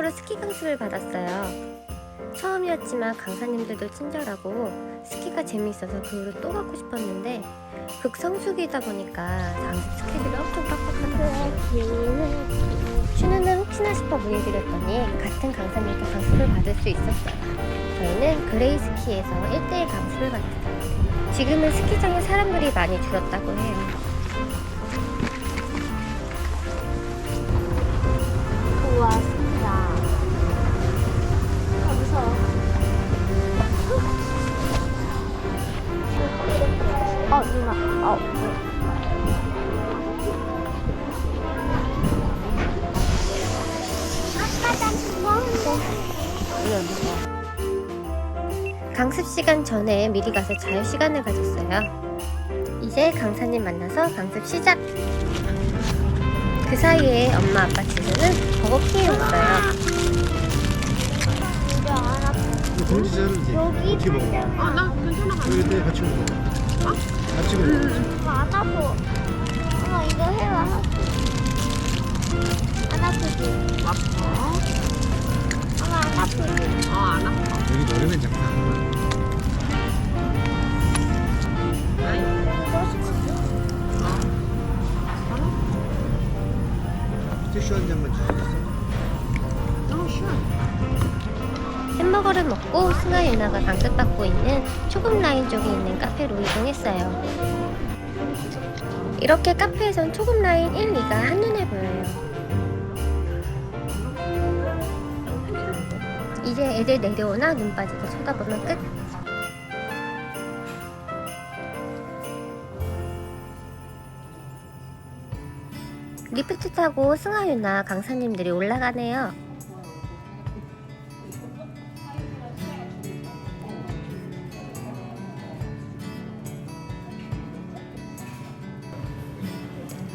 처음으로 스키 강습을 받았어요. 처음이었지만 강사님들도 친절하고 스키가 재미있어서 그 후로 또 가고 싶었는데 극성수기다 보니까 강습 스케줄이 엄청 빡빡하더라고요. 쉬는 날 혹시나 싶어 문의드렸더니 같은 강사님께 강습을 받을 수 있었어요. 저희는 그레이스키에서 1대1 강습을 받았어요. 지금은 스키장에 사람들이 많이 줄었다고 해요. 어 죽었는데 강습 시간 전에 미리 가서 자유 시간을 가졌어요. 이제 강사님 만나서 강습 시작! 그 사이에 엄마 아빠 집에는 버거킹이 왔어요. 이거 어떻게 먹어? 아, 나 괜찮아. 여기 때 같이 먹어. 같이 먹어. 엄마 안 아파 엄마 이거 해봐 안 아프지? 아파. 엄마 안 아프지? 어, 안 아파. 여기 노래면 장난 아니야. 이거 시키지? 티슈 한 장만 주시겠어? 너무 쉬워. 햄버거를 먹고 승하 유나가 강습받고 있는 초급 라인 쪽에 있는 카페로 이동했어요. 이렇게 카페에선 초급 라인 1, 2가 한눈에 보여요. 이제 애들 내려오나 눈 빠지게 쳐다보면 끝. 리프트 타고 승하 유나 강사님들이 올라가네요.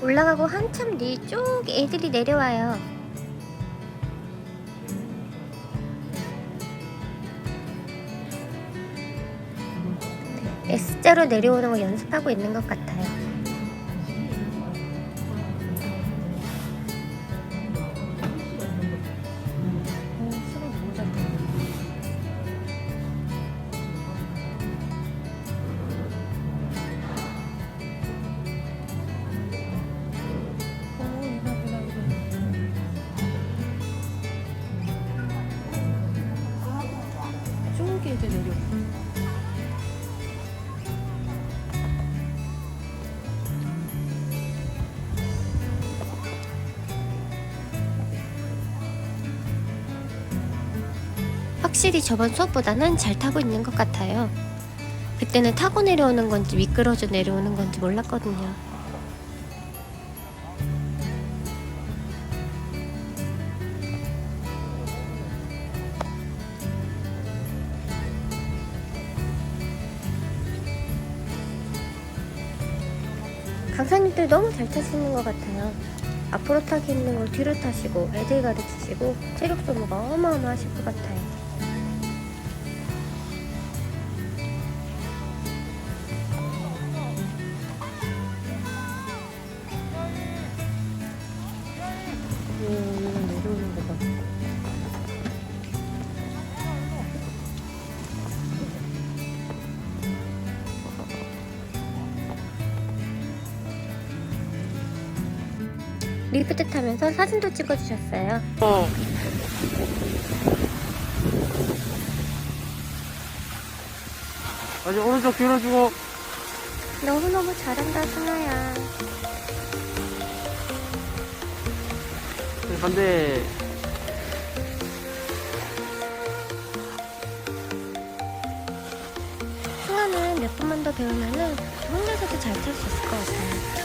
올라가고 한참 뒤 쭉 애들이 내려와요. S자로 내려오는 거 연습하고 있는 것 같아요. 확실히 저번 수업보다는 잘 타고 있는 것 같아요. 그때는 타고 내려오는 건지 미끄러져 내려오는 건지 몰랐거든요. 강사님들 너무 잘 타시는 것 같아요. 앞으로 타기 있는 걸 뒤로 타시고 애들 가르치시고 체력 소모가 어마어마하실 것 같아요. 리프트 타면서 사진도 찍어주셨어요. 어. 아직 오른쪽 뒤로 주고. 너무너무 잘한다, 승아야. 반대. 승아는 몇 번만 더 배우면은 혼자서도 잘 탈 수 있을 것 같아요.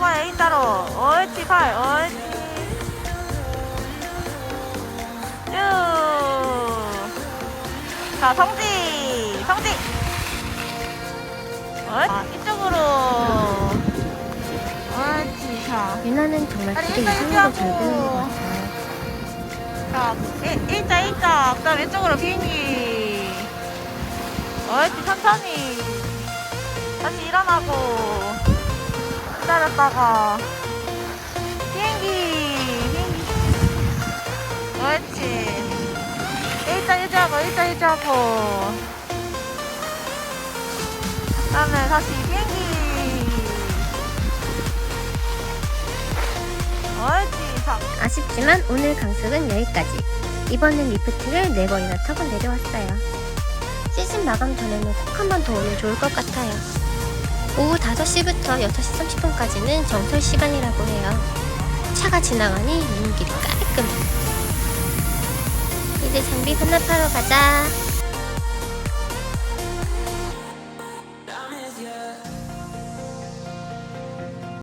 쭉 내려봐 A자로 옳지 팔 옳지 쭉자 성지 성지 옳지 아, 이쪽으로 옳지 자 유나는 정말 아니, 기대 일단 이상으로 잘 얘기하고. 되는 것 같아요. 자, 일, 일자, 일자. 그 다음 왼쪽으로 비행기. 옳지, 천천히. 다시 일어나고. 기다렸다가. 비행기 비행기. 그렇지. 일자 유지하고 일자 유지하고. 다음에 다시 비행기. 그렇지. 아쉽지만 오늘 강습은 여기까지. 이번엔 리프트를 네 번이나 타고 내려왔어요. 시즌 마감 전에는 꼭 한 번 더 오면 좋을 것 같아요. 오후 5시부터 6시 30분까지는 정설 시간이라고 해요. 차가 지나가니 눈길이 깔끔해. 이제 장비 반납하러 가자.